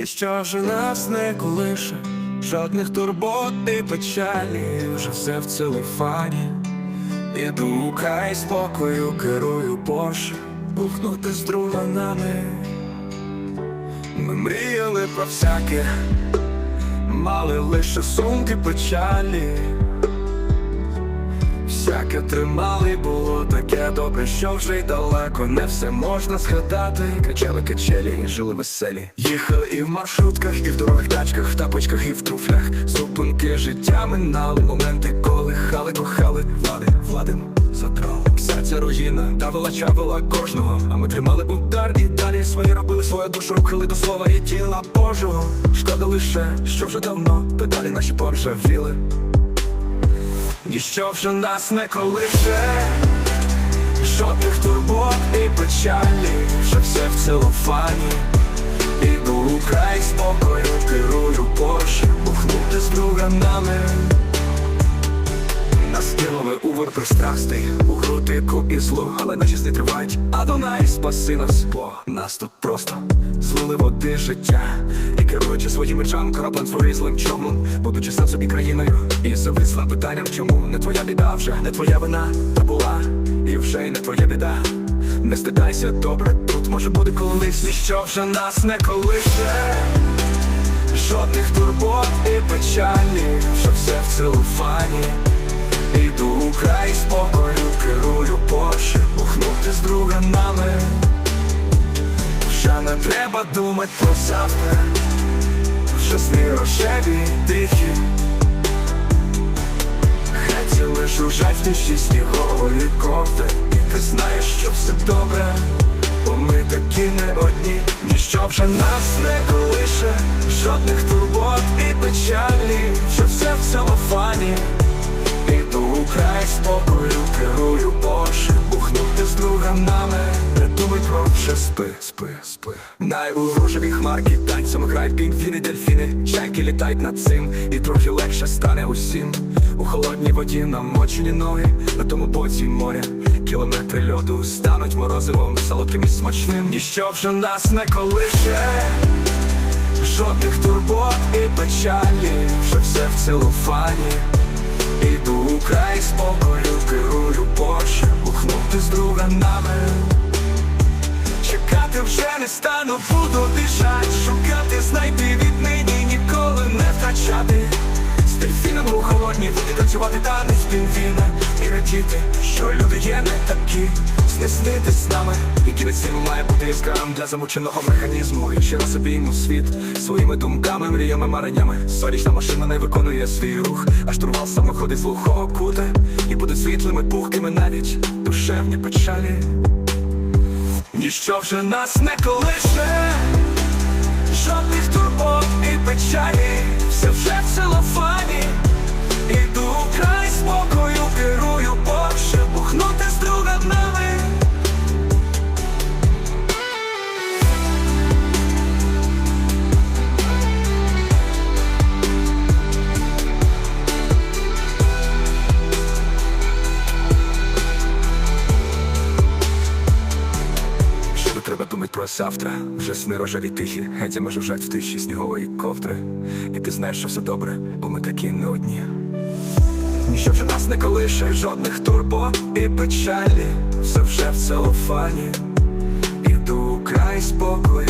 І що ж нас не колише, жодних турбот і печалі, вже все в целофані. Іду край спокою, керую Порше, бухнути з друганами. Ми мріяли про всяке, мали лише сумки печалі. Всяке тримали, було таке добре, що вже й далеко не все можна згадати. Качали качелі, жили веселі. Їхали і в маршрутках, і в дорогих тачках, в тапочках, і в труфлях. Зупинки життя минали, моменти, коли хали, кохали, влади, владим задрали. Серця руїна, давила чавила кожного. А ми тримали удар і далі свої робили свою душу, рухали до слова і тіла Божого. Шкода лише, що вже давно педалі наші поржавіли. Ніщо вже нас не колише, жодних турбот і печалі, вже все в целофані. Іду у край спокою, керую Порше, бухнути з друганами. Нас кинули у пристрастий, у крутику і злу, але наші сни тривають, а Дунай спаси нас, бо нас тут просто злили води життя. І керуючи своїм мечам, кораблем своїм злим чомом, будучи сам собі країною, і зависла питанням, чому не твоя біда вже, не твоя вина, та була, і вже й не твоя біда. Не стидайся, добре, тут може бути колись, ніщо вже нас не колише. Жодних турбот і печалі, що все в целофані. Іду у край спокою, керую Порше, бухнути з друганами. Вже не треба думать про завтра, вже сни рожеві тихі. Лиш ружать в снігової кофти І ти знаєш, що все добре, бо ми такі не одні, ніщо вже нас не колише, жодних турбот і печалі, що все в целофані. Край спокою, керую Порше, бухнути з друганами, не думай про спи, спи, спи. Най у рожеві хмарки танцем грають пінгвіни, дельфіни, чайки літають над цим, і трохи легше стане усім. У холодній воді намочені ноги, на тому боці моря. Кілометри льоду стануть морозивом, солодким і смачним. Ніщо вже нас не колише. Жодних турбот і печалі, вже все в целофані. Іду у край спокою, керую Порше, бухнути з друганами. Чекати вже не стану, буду біжать, шукати, знайти віднині, ніколи не втрачати. З дельфіном у холодні, воді танцювати танець пінгвіна І радіти, що люди є не такі, снеснити з нами. І кінець має бути іскрам для замученого механізму. І ще раз обійму світ своїми думками, мріями, мареннями. Сонячна машина не виконує свій рух, а штурвал самоходить з глухого кута. І будуть світлими, пухкими навіть душевні печалі. Ніщо вже нас не колише, про завтра, вже сни рожеві тихі, геть може вжать в тиші снігової ковдри. І ти знаєш, що все добре, бо ми такі не одні. Ніщо вже нас не колише, жодних турбот і печалі, все вже в целофані. Іду край спокою,